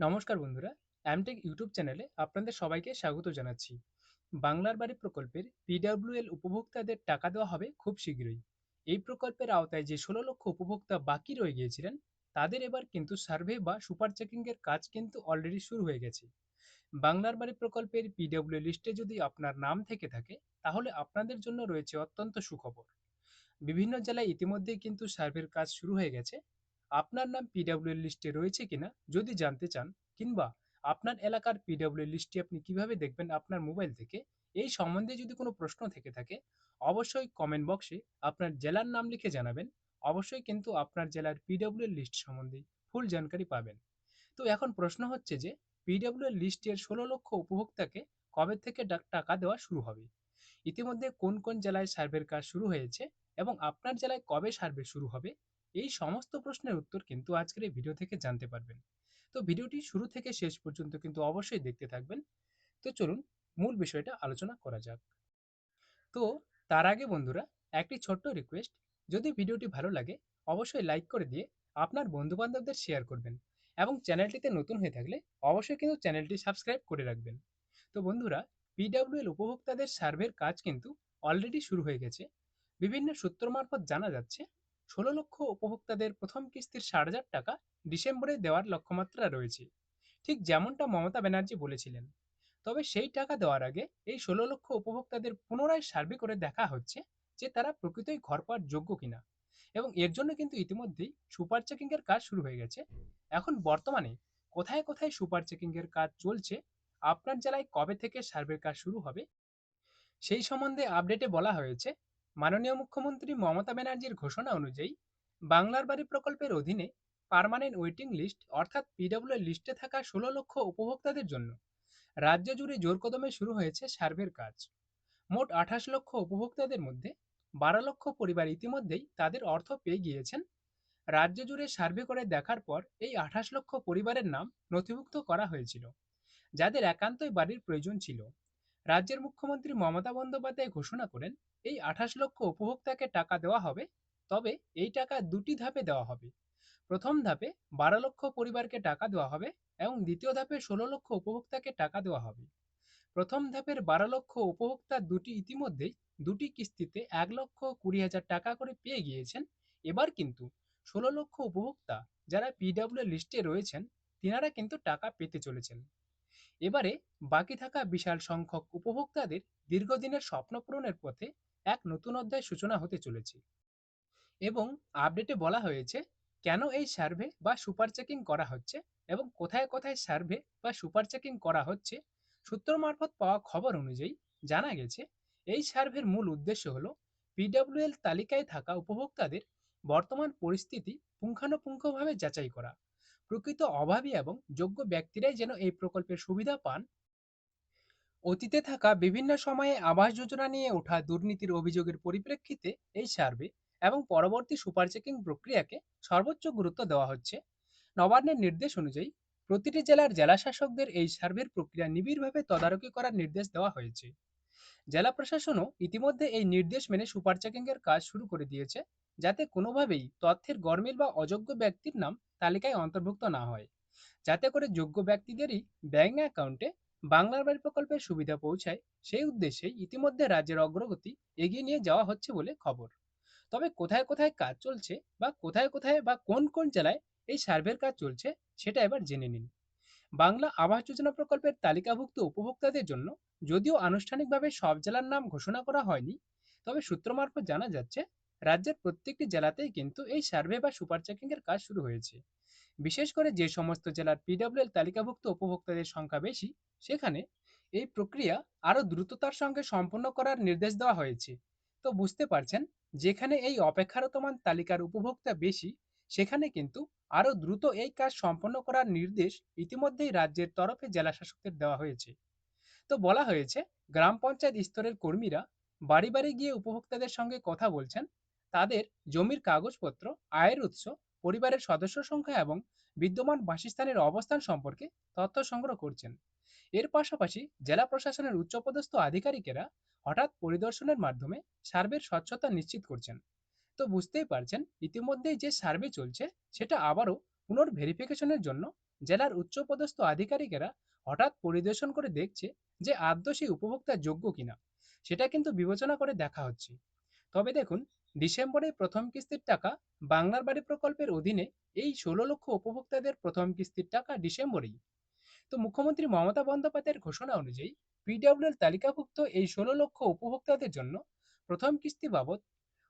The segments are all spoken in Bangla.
নমস্কার বন্ধুরা অ্যামটেক ইউটিউব চ্যানেলে আপনাদের সবাইকে স্বাগত জানাচ্ছি। বাংলার বাড়ি প্রকল্পের পিডাব্লিউএল উপভোক্তাদের টাকা দেওয়া হবে খুব শীঘ্রই। এই প্রকল্পের আওতায় যে ষোলো লক্ষ উপভোক্তা বাকি রয়ে গিয়েছিলেন, তাদের এবার কিন্তু সার্ভে বা সুপার চেকিং এর কাজ কিন্তু অলরেডি শুরু হয়ে গেছে। বাংলার বাড়ি প্রকল্পের পিডাব্লিউ লিস্টে যদি আপনার নাম থেকে থাকে, তাহলে আপনাদের জন্য রয়েছে অত্যন্ত সুখবর। বিভিন্ন জেলায় ইতিমধ্যেই কিন্তু সার্ভের কাজ শুরু হয়ে গেছে। আপনার নাম পিডাব্লিউ লিস্টে রয়েছে কিনা যদি জানতে চান, কিংবা আপনার এলাকার পিডাব্লিউ লিস্টটি আপনি কীভাবে দেখবেন আপনার মোবাইল থেকে, এই সম্বন্ধে যদি কোনো প্রশ্ন থেকে থাকে, অবশ্যই কমেন্ট বক্সে আপনার জেলার নাম লিখে জানাবেন। অবশ্যই কিন্তু আপনার জেলার পিডাব্লিউ লিস্ট সম্বন্ধে ফুল জানকারি পাবেন। তো এখন প্রশ্ন হচ্ছে যে পিডাব্লিউ লিস্টের ষোলো লক্ষ উপভোক্তাকে কবে থেকে টাকা দেওয়া শুরু হবে? ইতিমধ্যে কোন কোন জেলায় সার্ভের কাজ শুরু হয়েছে এবং আপনার জেলায় কবে সার্ভে শুরু হবে? এই সমস্ত প্রশ্নের উত্তর কিন্তু আজকের এই ভিডিও থেকে জানতে পারবেন। তো ভিডিওটি শুরু থেকে শেষ পর্যন্ত কিন্তু অবশ্যই দেখতে থাকবেন। তো চলুন মূল বিষয়টা আলোচনা করা যাক। তো তার আগে বন্ধুরা, একটি ছোট্ট রিকোয়েস্ট যদি ভিডিওটি ভালো লাগে, অবশ্যই লাইক করে দিয়ে আপনার বন্ধু বান্ধবদের শেয়ার করবেন এবং চ্যানেলটিতে নতুন হয়ে থাকলে অবশ্যই কিন্তু চ্যানেলটি সাবস্ক্রাইব করে রাখবেন। তো বন্ধুরা পিডাব্লিউএল উপভোক্তাদের সার্ভের কাজ কিন্তু অলরেডি শুরু হয়ে গেছে। বিভিন্ন সূত্র মারফত জানা যাচ্ছে ষোলো লক্ষ উপভোক্তাদের প্রথম কিস্তির ষাট হাজার টাকা ডিসেম্বরে দেওয়ার লক্ষ্যমাত্রা রয়েছে। ঠিক যেমনটা মমতা ব্যানার্জি বলেছিলেন। তবে সেই টাকা দেওয়ার আগে এই ষোলো লক্ষ উপভোক্তাদের পুনরায় সার্ভে করে দেখা হচ্ছে যে তারা প্রকৃতই ঘর পাওয়ার যোগ্য কিনা। এবং এর জন্য কিন্তু ইতিমধ্যেই সুপার চেকিং এর কাজ শুরু হয়ে গেছে। এখন বর্তমানে কোথায় কোথায় সুপার চেকিং এর কাজ চলছে, আপনার জেলায় কবে থেকে সার্ভের কাজ শুরু হবে, সেই সম্বন্ধে আপডেটে বলা হয়েছে মাননীয় মুখ্যমন্ত্রী মমতা ব্যানার্জির ঘোষণা অনুযায়ী, বাংলার বাড়ি প্রকল্পের অধীনে পার্মানেন্ট ওয়েটিং লিস্ট অর্থাৎ পিডব্লিউ লিস্টে থাকা ষোলো লক্ষ উপভোক্তাদের জন্য রাজ্য জুড়ে জোর কদমে শুরু হয়েছে সার্ভের কাজ। মোট আঠাশ লক্ষ উপভোক্তাদের মধ্যে বারো লক্ষ পরিবার ইতিমধ্যেই তাদের অর্থ পেয়ে গিয়েছেন। রাজ্য জুড়ে সার্ভে করে দেখার পর এই আঠাশ লক্ষ পরিবারের নাম নথিভুক্ত করা হয়েছিল, যাদের একান্তই বাড়ির প্রয়োজন ছিল। রাজ্যের মুখ্যমন্ত্রী মমতা বন্দ্যোপাধ্যায় ঘোষণা করেন, এই আঠাশ লক্ষ উপভোক্তাকে টাকা দেওয়া হবে, তবে এই টাকা দুটি ধাপে দেওয়া হবে। প্রথম ধাপে বারো লক্ষ পরিবারকে টাকা দেওয়া হবে এবং দ্বিতীয় ধাপে ষোলো লক্ষ উপভোক্তাকে টাকা দেওয়া হবে। প্রথম ধাপের বারো লক্ষ উপভোক্তা দুটি ইতিমধ্যেই দুটি কিস্তিতে এক লক্ষ কুড়ি হাজার টাকা করে পেয়ে গিয়েছেন। এবার কিন্তু ষোলো লক্ষ উপভোক্তা যারা পিডাব্লিউ লিস্টে রয়েছেন, তিনারা কিন্তু টাকা পেতে চলেছেন। এবারে বাকি থাকা বিশাল সংখ্যক উপভোক্তাদের দীর্ঘদিনের স্বপ্ন পূরণের পথে এক নতুন অধ্যায় সূচনা হতে চলেছে। এবং আপডেটে বলা হয়েছে, কেন এই সার্ভে বা সুপার চেকিং করা হচ্ছে এবং কোথায় কোথায় সার্ভে বা সুপার চেকিং করা হচ্ছে সূত্র মারফত পাওয়া খবর অনুযায়ী জানা গেছে, এই সার্ভের মূল উদ্দেশ্য হলো পিডাব্লিউএল তালিকায় থাকা উপভোক্তাদের বর্তমান পরিস্থিতি পুঙ্খানুপুঙ্খভাবে যাচাই করা। প্রকৃত অভাবী এবং যোগ্য ব্যক্তিরাই যেন এই প্রকল্পের সুবিধা পান। অতীতে থাকা বিভিন্ন সময়ে আবাস যোজনা নিয়ে ওঠা দুর্নীতির অভিযোগের পরিপ্রেক্ষিতে এই সার্ভে এবং পরবর্তী সুপার চেকিং প্রক্রিয়াকে সর্বোচ্চ গুরুত্ব দেওয়া হচ্ছে। নবান্নের নির্দেশ অনুযায়ী প্রতিটি জেলার জেলা শাসকদের এই সার্ভের প্রক্রিয়া নিবিড়ভাবে তদারকি করার নির্দেশ দেওয়া হয়েছে। জেলা প্রশাসনও ইতিমধ্যে এই নির্দেশ মেনে সুপার চেকিং এর কাজ শুরু করে দিয়েছে, যাতে কোনোভাবেই তথ্যের গরমিল বা অযোগ্য ব্যক্তির নাম তালিকায় অন্তর্ভুক্ত না হয়। যাতে করে যোগ্য ব্যক্তিদেরই ব্যাংক অ্যাকাউন্টে বাংলার বাড়ি প্রকল্পের সুবিধা পৌঁছায়, সেই উদ্দেশ্যে ইতিমধ্যে রাজ্যের অগ্রগতি এগিয়ে নিয়ে যাওয়া হচ্ছে বলে খবর। তবে কোথায় কোথায় কাজ চলছে বা কোথায় কোথায় বা কোন কোন জেলায় এই সার্ভের কাজ চলছে, সেটা এবার জেনে নিন। বাংলা আবাস যোজনা প্রকল্পের তালিকাভুক্ত উপভোক্তাদের জন্য যদিও আনুষ্ঠানিকভাবে সব জেলার নাম ঘোষণা করা হয়নি, তবে সূত্র মারফত জানা যাচ্ছে, রাজ্যের প্রত্যেকটি জেলাতেই কিন্তু এই সার্ভে বা সুপার চেকিং এর কাজ শুরু হয়েছে। বিশেষ করে যে সমস্ত জেলার পিডব্লিউএল তালিকাভুক্ত উপভোক্তাদের সংখ্যা বেশি, সেখানে এই প্রক্রিয়া আরও দ্রুততার সঙ্গে সম্পন্ন করার নির্দেশ দেওয়া হয়েছে। তো বুঝতে পারছেন, যেখানে এই অপেক্ষারতমান তালিকার উপভোক্তা বেশি, সেখানে কিন্তু আরও দ্রুত এই কাজ সম্পন্ন করার নির্দেশ ইতিমধ্যেই রাজ্যের তরফে জেলা শাসকদের দেওয়া হয়েছে। তো বলা হয়েছে, গ্রাম পঞ্চায়েত স্তরের কর্মীরা বাড়ি বাড়ি গিয়ে উপভোক্তাদের সঙ্গে কথা বলছেন। তাদের জমির কাগজপত্র, আয়ের উৎস, পরিবারের সদস্য সংখ্যা এবং বিদ্যমান বাসস্থানের অবস্থান সম্পর্কে তথ্য সংগ্রহ করছেন। এর পাশাপাশি জেলা প্রশাসনের উচ্চপদস্থ আধিকারিকেরা হঠাৎ পরিদর্শনের মাধ্যমে সার্ভের স্বচ্ছতা নিশ্চিত করছেন। তো বুঝতেই পারছেন, ইতিমধ্যেই যে সার্ভে চলছে, সেটা আবারও পুনর্ভেরিফিকেশনের জন্য জেলার উচ্চপদস্থ আধিকারিকেরা হঠাৎ পরিদর্শন করে দেখছে যে আদ্য সেই উপভোক্তা যোগ্য কিনা। সেটা কিন্তু বিবেচনা করে দেখা হচ্ছে। তবে দেখুন ডিসেম্বরে প্রথম কিস্তির টাকা বাংলার বাড়ি প্রকল্পের অধীনে এই ষোলো লক্ষ উপভোক্তাদের প্রথম কিস্তির টাকা ডিসেম্বরেই। তো মুখ্যমন্ত্রী মমতা বন্দ্যোপাধ্যায়ের ঘোষণা অনুযায়ী পিডব্লিউএল তালিকাভুক্ত এই ষোলো লক্ষ উপভোক্তাদের জন্য প্রথম কিস্তি বাবদ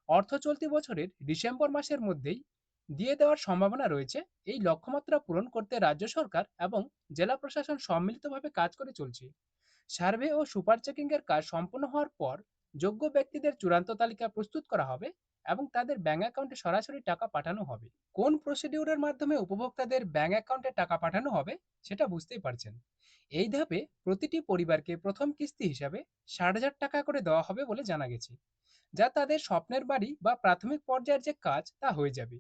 অর্থ চলতি বছরের ডিসেম্বর মাসের মধ্যেই দিয়ে দেওয়ার সম্ভাবনা রয়েছে। এই লক্ষ্যমাত্রা পূরণ করতে রাজ্য সরকার এবং জেলা প্রশাসন সম্মিলিতভাবে কাজ করে চলছে। সার্ভে ও সুপার চেকিং এর কাজ সম্পন্ন হওয়ার পর যোগ্য ব্যক্তিদের চূড়ান্ত তালিকা প্রস্তুত করা হবে এবং তাদের ব্যাংক অ্যাকাউন্টে সরাসরি টাকা পাঠানো হবে। কোন প্রসিডিউরের মাধ্যমে উপভোক্তাদের ব্যাংক অ্যাকাউন্টে টাকা পাঠানো হবে সেটা বুঝতেই পারছেন। এই ধাপে প্রতিটি পরিবারকে প্রথম কিস্তি হিসাবে ষাট হাজার টাকা করে দেওয়া হবে বলে জানা গেছে। যা তাদের স্বপ্নের বাড়ি বা প্রাথমিক পর্যায়ের যে কাজ তা হয়ে যাবে।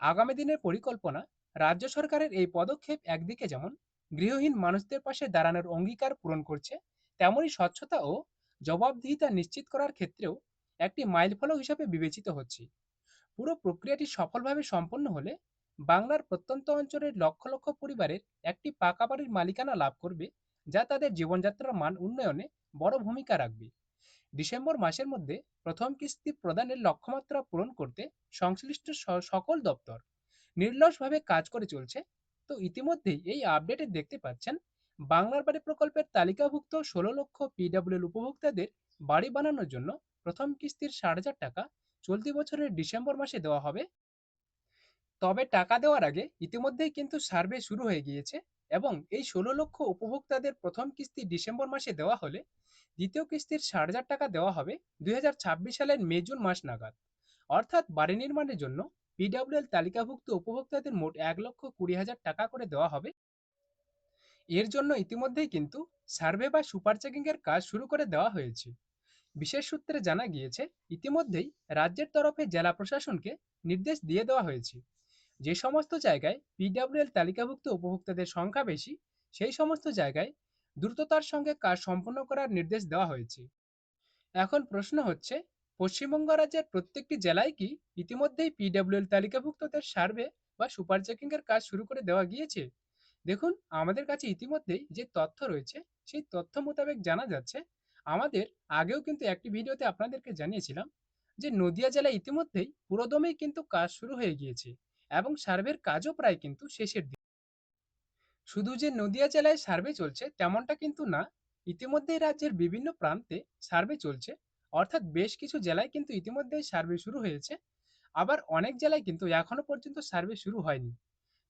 আগামী দিনের পরিকল্পনা, রাজ্য সরকারের এই পদক্ষেপ একদিকে যেমন গৃহহীন মানুষদের পাশে দাঁড়ানোর অঙ্গীকার পূরণ করছে তেমনই স্বচ্ছতা ও জবাবদিহিতা নিশ্চিত করার ক্ষেত্রেও একটি মাইলফলক হিসাবে বিবেচিত হচ্ছে। পুরো প্রক্রিয়াটি সফলভাবে সম্পন্ন হলে বাংলার প্রত্যন্ত অঞ্চলের লক্ষ লক্ষ পরিবারের একটি পাকা বাড়ির মালিকানা লাভ করবে, যা তাদের জীবনযাত্রার মান উন্নয়নে বড় ভূমিকা রাখবে। ডিসেম্বর মাসের মধ্যে প্রথম কিস্তি প্রদানের লক্ষ্যমাত্রা পূরণ করতে সংশ্লিষ্ট সকল দপ্তর নির্লসভাবে কাজ করে চলছে। তো ইতিমধ্যেই এই আপডেটে দেখতে পাচ্ছেন, বাংলার বাড়ি প্রকল্পের তালিকাভুক্ত ষোলো লক্ষ পিডব্লিউএল উপভোক্তাদের বাড়ি বানানোর জন্য প্রথম কিস্তির ষাট হাজার টাকা চলতি বছরের ডিসেম্বর মাসে দেওয়া হবে। তবে টাকা দেওয়ার আগে ইতিমধ্যেই কিন্তু সার্ভে শুরু হয়ে গিয়েছে। এবং এই ষোলো লক্ষ উপভোক্তাদের প্রথম কিস্তি ডিসেম্বর মাসে দেওয়া হলে দ্বিতীয় কিস্তির ষাট হাজার টাকা দেওয়া হবে দুই সালের মে জুন মাস নাগাদ। অর্থাৎ বাড়ি নির্মাণের জন্য পিডব্লিউএল তালিকাভুক্ত উপভোক্তাদের মোট এক লক্ষ কুড়ি হাজার টাকা করে দেওয়া হবে। এর জন্য ইতিমধ্যেই কিন্তু সার্ভে বা সুপার চেকিং এর কাজ শুরু করে দেওয়া হয়েছে। বিশেষ সূত্রে জানা গিয়েছে, ইতিমধ্যেই রাজ্যের তরফে জেলা প্রশাসনকে নির্দেশ দিয়ে দেওয়া হয়েছে। যে সমস্ত জায়গায় পিডব্লিউএল তালিকাভুক্ত উপভোক্তাদের সংখ্যা বেশি, সেই সমস্ত জায়গায় দ্রুততার সঙ্গে কাজ সম্পন্ন করার নির্দেশ দেওয়া হয়েছে। এখন প্রশ্ন হচ্ছে, পশ্চিমবঙ্গ রাজ্যের প্রত্যেকটি জেলায় কি ইতিমধ্যেই পিডব্লিউএল তালিকাভুক্তদের সার্ভে বা সুপার চেকিং এর কাজ শুরু করে দেওয়া গিয়েছে? দেখুন, আমাদের কাছে ইতিমধ্যেই যে তথ্য রয়েছে, সেই তথ্য মোতাবেক জানা যাচ্ছে। আমাদের আগেও কিন্তু একটি ভিডিওতে আপনাদেরকে জানিয়েছিলাম যে নদিয়া জেলায় ইতিমধ্যেই পুরোদমেই কিন্তু কাজ শুরু হয়ে গিয়েছে। এবং সার্ভের কাজও প্রায় কিন্তু শেষের দিকে। শুধু যে নদিয়া জেলায় সার্ভে চলছে তেমনটা কিন্তু না ইতিমধ্যেই রাজ্যের বিভিন্ন প্রান্তে সার্ভে চলছে। অর্থাৎ বেশ কিছু জেলায় কিন্তু ইতিমধ্যেই সার্ভে শুরু হয়েছে। আবার অনেক জেলায় কিন্তু এখনও পর্যন্ত সার্ভে শুরু হয়নি।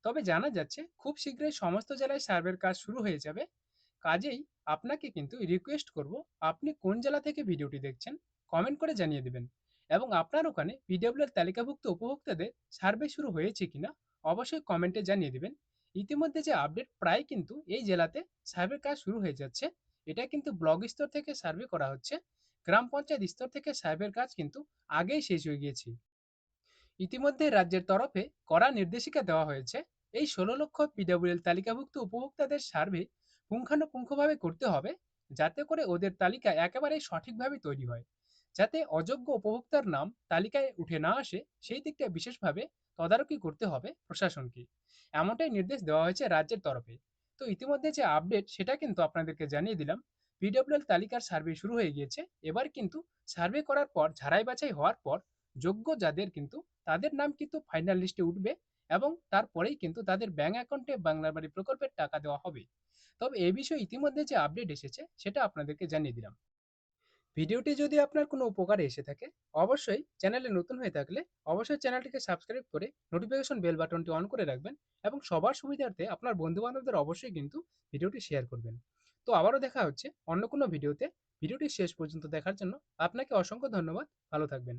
তবে জানা যাচ্ছে খুব শীঘ্রই সমস্ত জেলায় সার্ভের কাজ শুরু হয়ে যাবে। কাজেই আপনাকে কিন্তু রিকোয়েস্ট করব, আপনি কোন জেলা থেকে ভিডিওটি দেখছেন? কমেন্ট করে জানিয়ে দেবেন। এবং আপনার ওখানে পিডব্লিউএর তালিকাভুক্ত উপভোক্তাদের সার্ভে শুরু হয়েছে কিনা অবশ্যই কমেন্টে জানিয়ে দেবেন। ইতিমধ্যে যে আপডেট প্রায় কিন্তু এই জেলাতে সার্ভের কাজ শুরু হয়ে যাচ্ছে, এটা কিন্তু ব্লক স্তর থেকে সার্ভে করা হচ্ছে। গ্রাম পঞ্চায়েত স্তর থেকে সার্ভের কাজ কিন্তু আগেই শেষ হয়ে গিয়েছে। ইতিমধ্যে রাজ্যের তরফে কড়া নির্দেশিকা দেওয়া হয়েছে, এই ষোলো লক্ষ পিডব্লিউএল তালিকাভুক্ত উপভোক্তাদের সার্ভে পুঙ্খানুপুঙ্খভাবে করতে হবে, যাতে করে ওদের তালিকা একেবারে সঠিকভাবে তৈরি হয়। যাতে অযোগ্য উপভোক্তার নাম তালিকায় উঠে না আসে, সেই দিকটা বিশেষভাবে তদারকি করতে হবে প্রশাসনকে। এমনটাই নির্দেশ দেওয়া হয়েছে রাজ্যের তরফে। তো ইতিমধ্যে যে আপডেট, সেটা কিন্তু আপনাদেরকে জানিয়ে দিলাম। পিডব্লিউএল তালিকার সার্ভে শুরু হয়ে গিয়েছে। এবার কিন্তু সার্ভে করার পর, ঝাড়াই বাছাই হওয়ার পর, যোগ্য যাদের কিন্তু, তাদের নাম কিন্তু ফাইনাল লিস্টে উঠবে এবং তারপরেই কিন্তু তাদের ব্যাংক অ্যাকাউন্টে বাংলার বাড়ি প্রকল্পের টাকা দেওয়া হবে। তবে এই বিষয়ে ইতিমধ্যে যে আপডেট এসেছে, সেটা আপনাদেরকে জানিয়ে দিলাম। ভিডিওটি যদি আপনার কোনো উপকারে এসে থাকে, অবশ্যই চ্যানেলে নতুন হয়ে থাকলে অবশ্যই চ্যানেলটিকে সাবস্ক্রাইব করে নোটিফিকেশন বেল বাটনটি অন করে রাখবেন এবং সবার সুবিধার্থে আপনার বন্ধুবান্ধবদের অবশ্যই কিন্তু ভিডিওটি শেয়ার করবেন। তো আবারও দেখা হচ্ছে অন্য কোনো ভিডিওতে। ভিডিওটি শেষ পর্যন্ত দেখার জন্য আপনাকে অসংখ্য ধন্যবাদ। ভালো থাকবেন।